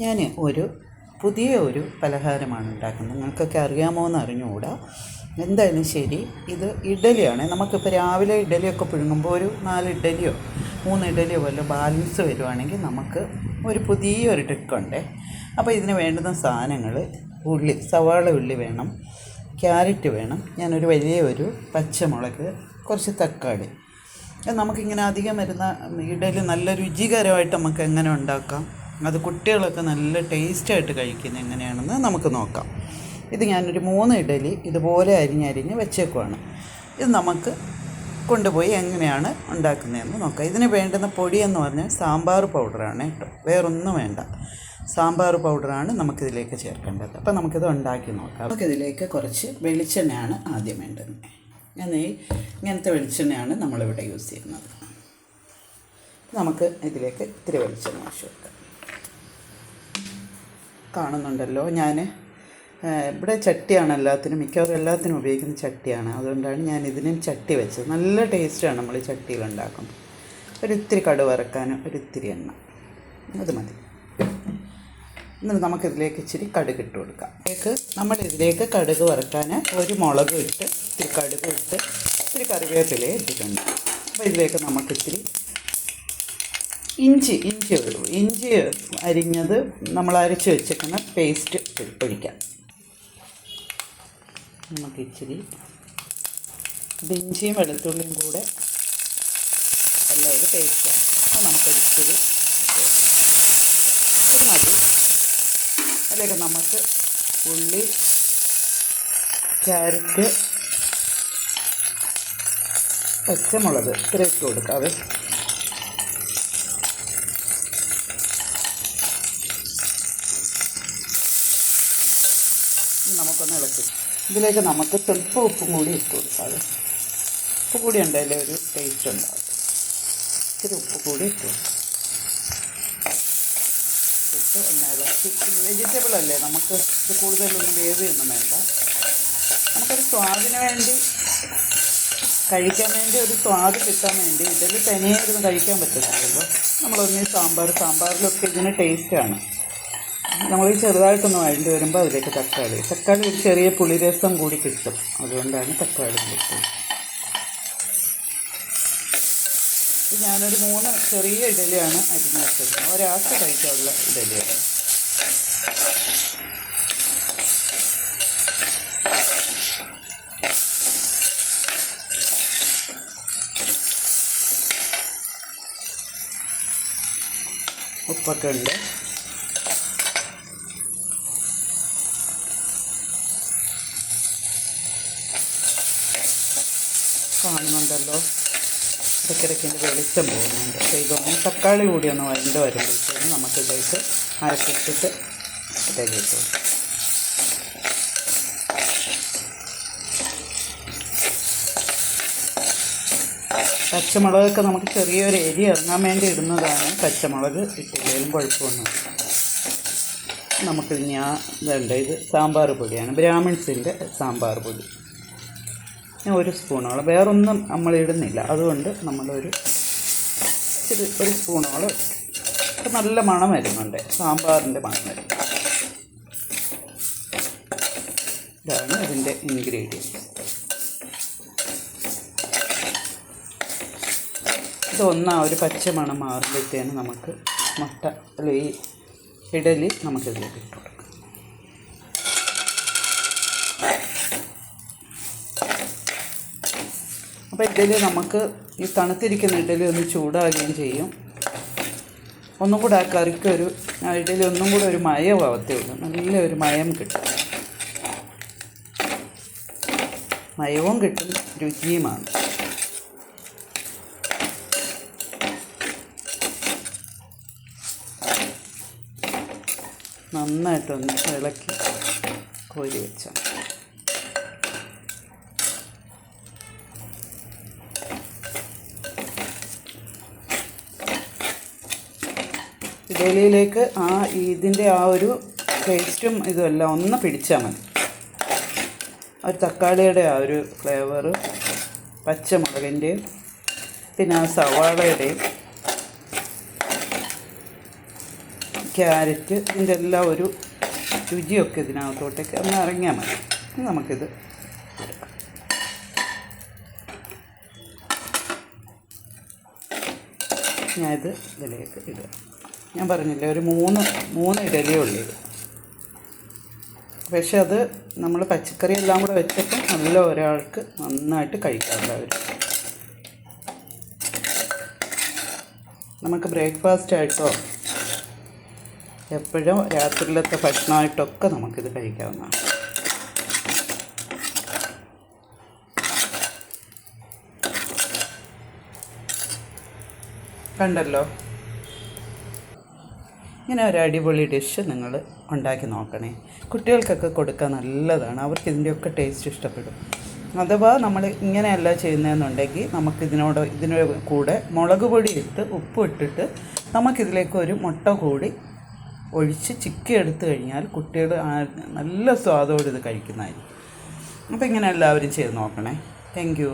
ഞാൻ ഒരു പുതിയ ഒരു പലഹാരമാണ് ഉണ്ടാക്കുന്നത്. നിങ്ങൾക്കൊക്കെ അറിയാമോ എന്ന് അറിഞ്ഞുകൂടാ. എന്തായാലും ശരി ഇത് ഇഡലിയാണ്. നമുക്കിപ്പോൾ രാവിലെ ഇഡലിയൊക്കെ പിഴുങ്ങുമ്പോൾ ഒരു നാല് ഇഡലിയോ മൂന്ന് ഇഡലിയോ വല്ല ബാലൻസ് വരുവാണെങ്കിൽ നമുക്ക് ഒരു പുതിയൊരു ട്രിക്കുണ്ട് അപ്പോൾ ഇതിന് വേണ്ടുന്ന സാധനങ്ങൾ ഉള്ളി സവാള ഉള്ളി വേണം ക്യാരറ്റ് വേണം ഞാനൊരു വലിയ ഒരു പച്ചമുളക് കുറച്ച് തക്കാളി. നമുക്കിങ്ങനെ അധികം വരുന്ന ഇഡലി നല്ല രുചികരമായിട്ട് നമുക്ക് എങ്ങനെ ഉണ്ടാക്കാം? അത് കുട്ടികളൊക്കെ നല്ല ടേസ്റ്റായിട്ട് കഴിക്കുന്നത് എങ്ങനെയാണെന്ന് നമുക്ക് നോക്കാം. ഇത് ഞാനൊരു മൂന്ന് ഇഡലി ഇതുപോലെ അരിഞ്ഞരിഞ്ഞ് വെച്ചേക്കുവാണ്. ഇത് നമുക്ക് കൊണ്ടുപോയി എങ്ങനെയാണ് ഉണ്ടാക്കുന്നതെന്ന് നോക്കാം. ഇതിന് വേണ്ടുന്ന പൊടിയെന്ന് പറഞ്ഞാൽ സാമ്പാർ പൗഡറാണ് കേട്ടോ. വേറൊന്നും വേണ്ട. സാമ്പാർ പൗഡറാണ് നമുക്കിതിലേക്ക് ചേർക്കേണ്ടത്. അപ്പോൾ നമുക്കിത് ഉണ്ടാക്കി നോക്കാം. നമുക്കിതിലേക്ക് കുറച്ച് വെളിച്ചെണ്ണയാണ് ആദ്യം വേണ്ടത്. ഞാൻ ഈ ഇങ്ങനത്തെ വെളിച്ചെണ്ണയാണ് നമ്മളിവിടെ യൂസ് ചെയ്യുന്നത്. നമുക്ക് ഇതിലേക്ക് ഇത്തിരി വെളിച്ചെണ്ണ ആവശ്യം കാണുന്നുണ്ടല്ലോ. ഞാൻ ഇവിടെ ചട്ടിയാണ് എല്ലാത്തിനും മിക്കവാറും എല്ലാത്തിനും ഉപയോഗിക്കുന്ന ചട്ടിയാണ്. അതുകൊണ്ടാണ് ഞാൻ ഇതിനും ചട്ടി വെച്ചത്. നല്ല ടേസ്റ്റാണ് നമ്മൾ ഈ ചട്ടിയിൽ ഉണ്ടാക്കുമ്പോൾ ഒരിത്തിരി കടുക് വറക്കാനും ഒരു ഇത്തിരി എണ്ണ. അത് മതി. എന്നിട്ട് നമുക്കിതിലേക്ക് ഇച്ചിരി കടുക് ഇട്ട് കൊടുക്കാം. ഇതിലേക്ക് നമ്മൾ ഇതിലേക്ക് കടുക് വറുക്കാൻ ഒരു മുളക് ഇട്ട് ഇത്തിരി കടുക് ഇട്ട് ഇത്തിരി കറിവേപ്പില ഇട്ടിട്ടുണ്ട്. അപ്പോൾ ഇതിലേക്ക് നമുക്ക് ഇത്തിരി ഇഞ്ചി ഇഞ്ചി ഇടൂ. ഇഞ്ചി അരിഞ്ഞത് നമ്മൾ അരച്ച് വെച്ചേക്കുന്ന പേസ്റ്റ് ഒഴിക്കാം. നമുക്ക് ഇച്ചിരി ഇഞ്ചിയും വെളുത്തുള്ളിയും കൂടെ എല്ലാം ഒരു പേസ്റ്റാണ് അപ്പോൾ നമുക്ക് ഇത് മതി. നമുക്ക് ഉള്ളി ക്യാരറ്റ് പച്ചമുളക് ഇത്രയൊക്കെ ഇട്ട് ഇതിലേക്ക് നമുക്ക് സ്വല്പം ഉപ്പും കൂടി ഇട്ട് കൊടുക്കാം. ഉപ്പ് കൂടി ഉണ്ടല്ലേ ഒരു ടേസ്റ്റ് ഉണ്ടാവും. ഇച്ചിരി ഉപ്പ് കൂടി ഇട്ട് കൊടുക്കാം. ഇട്ട് വെജിറ്റബിൾ അല്ലേ? നമുക്ക് ഇത് കൂടുതലൊന്നും വേവിയൊന്നും വേണ്ട. നമുക്കൊരു സ്വാദിന് വേണ്ടി കഴിക്കാൻ വേണ്ടി ഒരു സ്വാദ് കിട്ടാൻ വേണ്ടി ഇതിൽ തനിയെ ഇരുന്ന് കഴിക്കാൻ പറ്റത്തില്ലല്ലോ. നമ്മളൊന്നീ സാമ്പാർ സാമ്പാറിലൊക്കെ ഇതിന് ടേസ്റ്റാണ് നമ്മൾ ചെറുതായിട്ടൊന്ന് വഴണ്ടി വരുമ്പോൾ അതിലേക്ക് തക്കാളി. തക്കാളി ഒരു ചെറിയ പുളിരസം കൂടി കിട്ടും. അതുകൊണ്ടാണ് തക്കാളി കിട്ടുന്നത് ഞാനൊരു മൂന്ന് ചെറിയ ഇഡലിയാണ് അരിഞ്ഞ് വെച്ചത് ഒരാൾക്ക് കഴിക്കാനുള്ള ഇഡലിയാണ്. ഉപ്പൊക്കെ ഉണ്ട്. കാണുന്നുണ്ടല്ലോ. ഇടയ്ക്കിടയ്ക്ക് എന്റെ വെളിച്ചം പോകുന്നുണ്ട്. അപ്പോൾ ഇതൊന്ന് തക്കാളി കൂടി ഒന്ന് വരണ്ട വരുമ്പോഴത്തേക്കും നമുക്കിതിലേക്ക് അരച്ചിട്ടിട്ട് ഇതിലേക്ക് കിട്ടും പച്ചമുളകൊക്കെ നമുക്ക് ചെറിയൊരു എരി ഇറങ്ങാൻ വേണ്ടി ഇടുന്നതാണ് പച്ചമുളക് ഇട്ടില്ലെങ്കിലും കുഴപ്പമൊന്നുമില്ല നമുക്കിനി ആ ഇതുണ്ട് ഇത് സാമ്പാർ പൊടിയാണ്. ബ്രാഹ്മിൺസിന്റെ സാമ്പാർ പൊടി. ഒരു സ്പൂണോളം. വേറൊന്നും നമ്മൾ ഇടുന്നില്ല. അതുകൊണ്ട് നമ്മളൊരു ഇച്ചിരി ഒരു സ്പൂണോളം നല്ല മണം വരുന്നുണ്ട്. സാമ്പാറിന്റെ മണം വരും ഇതാണ് ഇതിന്റെ ഇൻഗ്രീഡിയൻസ് ഇതൊന്നാ ഒരു പച്ച മണം മാറുമ്പോഴത്തേന് നമുക്ക് മുട്ട അല്ല ഈ ഇഡലി നമുക്കിതിലേക്ക് ഇട്ട് കൊടുക്കാം. അപ്പോൾ ഇഡലി നമുക്ക് ഈ തണുത്തിരിക്കുന്ന ഇഡലി ഒന്ന് ചൂടാകുകയും ചെയ്യും. ഒന്നും കൂടെ ആ കറിക്കൊരു ആ ഇഡലി ഒന്നും കൂടെ ഒരു മയമാവത്തേ ഉള്ളൂ. നല്ല ഒരു മയം കിട്ടും. മയവും കിട്ടും രുചിയുമാണ്. നന്നായിട്ടൊന്ന് ഇളക്കി കോരി വെച്ചാൽ ഇഡലിയിലേക്ക് ആ ഇതിന്റെ ആ ഒരു ടേസ്റ്റും ഇതുമെല്ലാം ഒന്ന് പിടിച്ചാൽ മതി. ഒരു തക്കാളിയുടെ ആ ഒരു ഫ്ലേവർ പച്ചമുളകിന്റെയും പിന്നെ ആ സവാളയുടെയും ക്യാരറ്റ് ഇതിന്റെ എല്ലാം ഒരു രുചിയൊക്കെ ഇതിനകത്തോട്ടേക്ക് ഒന്ന് ഇറങ്ങിയാൽ മതി. നമുക്കിത്. ഞാനിത് ഇതിലേക്ക് ഇടുക. ഞാൻ പറഞ്ഞില്ലേ ഒരു മൂന്ന് മൂന്ന് ഇഡലിയേ ഉള്ളൂ പക്ഷെ അത് നമ്മൾ പച്ചക്കറി എല്ലാം കൂടെ വെച്ചിട്ട് നല്ല ഒരാൾക്ക് നന്നായിട്ട് കഴിക്കാറുണ്ടാവും നമുക്ക് ബ്രേക്ക്ഫാസ്റ്റ് ആയിട്ടോ എപ്പോഴും രാത്രിയിലത്തെ ഭക്ഷണമായിട്ടൊക്കെ നമുക്കിത് കഴിക്കാവുന്നതാണ്. കണ്ടല്ലോ? ഇങ്ങനെ ഒരു അടിപൊളി ഡിഷ് നിങ്ങൾ ഉണ്ടാക്കി നോക്കണേ. കുട്ടികൾക്കൊക്കെ കൊടുക്കാൻ നല്ലതാണ്. അവർക്ക് ഇതിന്റെയൊക്കെ ടേസ്റ്റ് ഇഷ്ടപ്പെടും. അഥവാ നമ്മൾ ഇങ്ങനെയല്ല ചെയ്യുന്നതെന്നുണ്ടെങ്കിൽ നമുക്കിതിനോട് ഇതിന് കൂടെ മുളക് പൊടി ഇട്ട് ഉപ്പ് ഇട്ടിട്ട് നമുക്കിതിലേക്ക് ഒരു മുട്ട കൂടി ഒഴിച്ച് ചിക്കി എടുത്തു കഴിഞ്ഞാൽ കുട്ടികൾ നല്ല സ്വാദോടെ ഇത് കഴിക്കുന്നതായിരിക്കും. അപ്പോൾ ഇങ്ങനെ എല്ലാവരും ചെയ്ത് നോക്കണേ. താങ്ക്